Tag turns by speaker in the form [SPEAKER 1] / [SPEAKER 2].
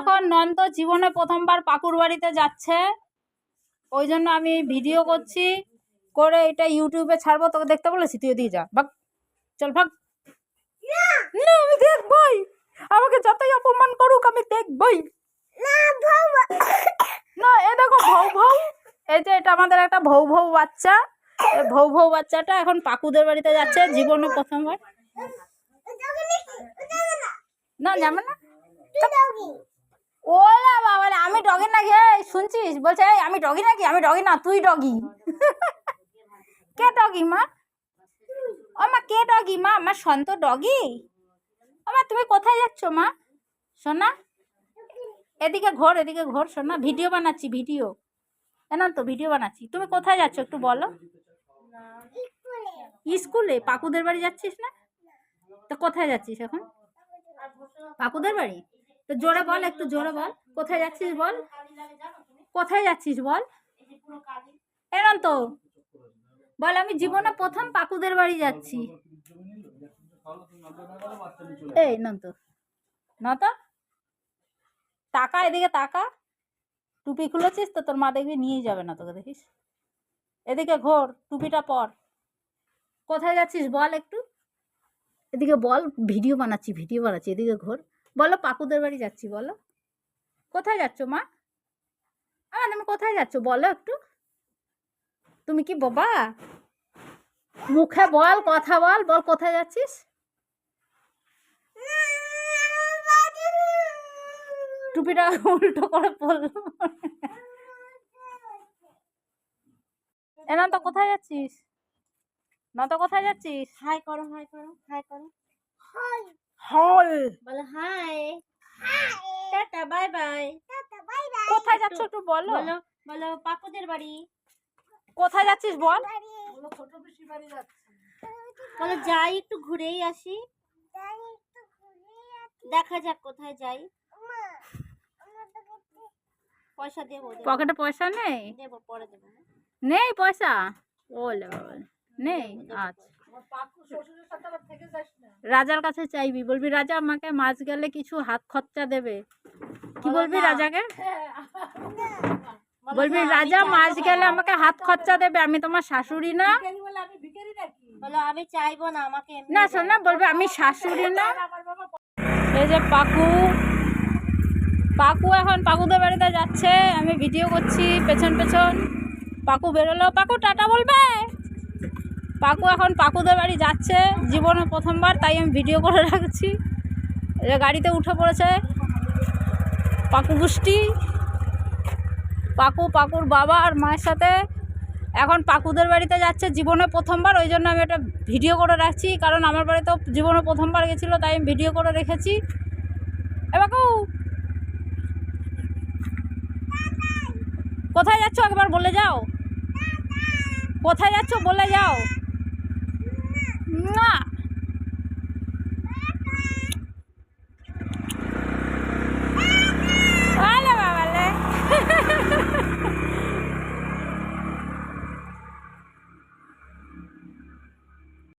[SPEAKER 1] এখন নন্দ জীবনে প্রথমবার পাকুর বাড়িতে যাচ্ছে। ওই জন্য আমি ভিডিও করছি, করে এটা ইউটিউবে ছাড়বো, তোকে দেখতে বলেছি, তুই দিয়ে যা। ভাগ, চল ভাগ। না, আমি দেখবই। আমাকে যতই অপমান করুক, আমি দেখবই। না, এ দেখো ভৌ ভৌ। এই যে এটা আমাদের একটা ভৌ ভৌ বাচ্চা। ভৌ ভৌ বাচ্চাটা এখন পাকুদের বাড়িতে যাচ্ছে, জীবনে প্রথমবার। না, যাবে না। ওলা বাবা আমি ডগি নাকি? শুনছিস? বলছে আমি ডগি নাকি? আমি ডগি না, তুই ডগি। কে ডগি মা? ও মা, কে ডগি মা? আমার সন্ত ডগি? ও মা, তুমি কোথায় যাচ্ছ মা? সোনা? এদিকে ঘোর এদিকে ঘোর, সোনা। ভিডিও বানাচ্ছি, ভিডিও। না তো, ভিডিও বানাচ্ছি। তুমি কোথায় যাচ্ছ একটু বলো? স্কুলে। পাকুদের বাড়ি যাচ্ছিস না? তো কোথায় যাচ্ছিস এখন? পাকুদের বাড়ি? তো জোরে বল, একটু জোরে বল। কোথায় যাচ্ছিস বল? কোথায় যাচ্ছিস বল? এরম তো। বল, আমি জীবনে প্রথম পাকুদের বাড়ি যাচ্ছি। এই নন্ত না তো টাকা এদিকে টাকা টুপি খুলেছিস তো, তোর মা দেখবি নিয়ে যাবে না তোকে, দেখিস? এদিকে ঘোর, টুপিটা পর। কোথায় যাচ্ছিস বল একটু? এদিকে বল, ভিডিও বানাচ্ছি ভিডিও বানাচ্ছি, এদিকে ঘোর। বলো পাকুদের বাড়ি যাচ্ছি, বলো। কোথায় যাচ্ছ, মা? আমার তুমি কোথায় যাচ্ছ, বলো একটু। তুমি কি বাবা? মুখে বল, কথা বল বল কোথায় যাচ্ছিস? টুপিটা উল্টো করে পড়ল তো কোথায় যাচ্ছিস? না তো কোথায় যাচ্ছিস?
[SPEAKER 2] হাই করো হাই করো হাই করো। বলো হাই টাটা বাই বাই
[SPEAKER 1] কোথায় যাচ্ছ একটু বলো।
[SPEAKER 2] বলো বলো পাপুদের বাড়ি।
[SPEAKER 1] কোথায় যাচ্ছিস বল।
[SPEAKER 2] বলো যাই একটু ঘুরেই আসি। দেখা যাক কোথায় যাই। পয়সা দেবো
[SPEAKER 1] পকেটে পয়সা নেই?
[SPEAKER 2] দেবো পরে দেবো।
[SPEAKER 1] নেই পয়সা? ওলে বাবা নেই? আচ্ছা। রাজার কাছে চাইবি বলবি রাজা আমাকে মাছ গেলে কিছু হাত খরচা দেবে। কি বলবি রাজাকে? বলবি রাজা মাছ গেলে আমাকে হাত খরচা দেবে আমি তোমার শাশুড়ি না।
[SPEAKER 2] আমি চাইব না আমাকে
[SPEAKER 1] না
[SPEAKER 2] দাও।
[SPEAKER 1] শোন না বলবে আমি শাশুড়ি না। এই যে পাকু পাকু এখন পাকুদের বাড়িতে যাচ্ছে আমি ভিডিও করছি পেছন পেছন। পাকু বেরোলো পাকু টাটা বলবে? পাকু এখন পাকুদের বাড়ি যাচ্ছে, জীবনে প্রথমবার, তাই আমি ভিডিও করে রাখছি। যে গাড়িতে উঠে পড়েছে পাকু গোষ্ঠী, পাকু, পাকুর বাবা আর মায়ের সাথে। এখন পাকুদের বাড়িতে যাচ্ছে, জীবনে প্রথমবার, ওই জন্য আমি একটা ভিডিও করে রাখছি, কারণ আমার বাড়িতেও জীবনে প্রথমবার গেছিল, তাই আমি ভিডিও করে রেখেছি। এ বাকু কোথায় যাচ্ছ? একবার বলে যাও। কোথায় যাচ্ছ? বলে যাও। না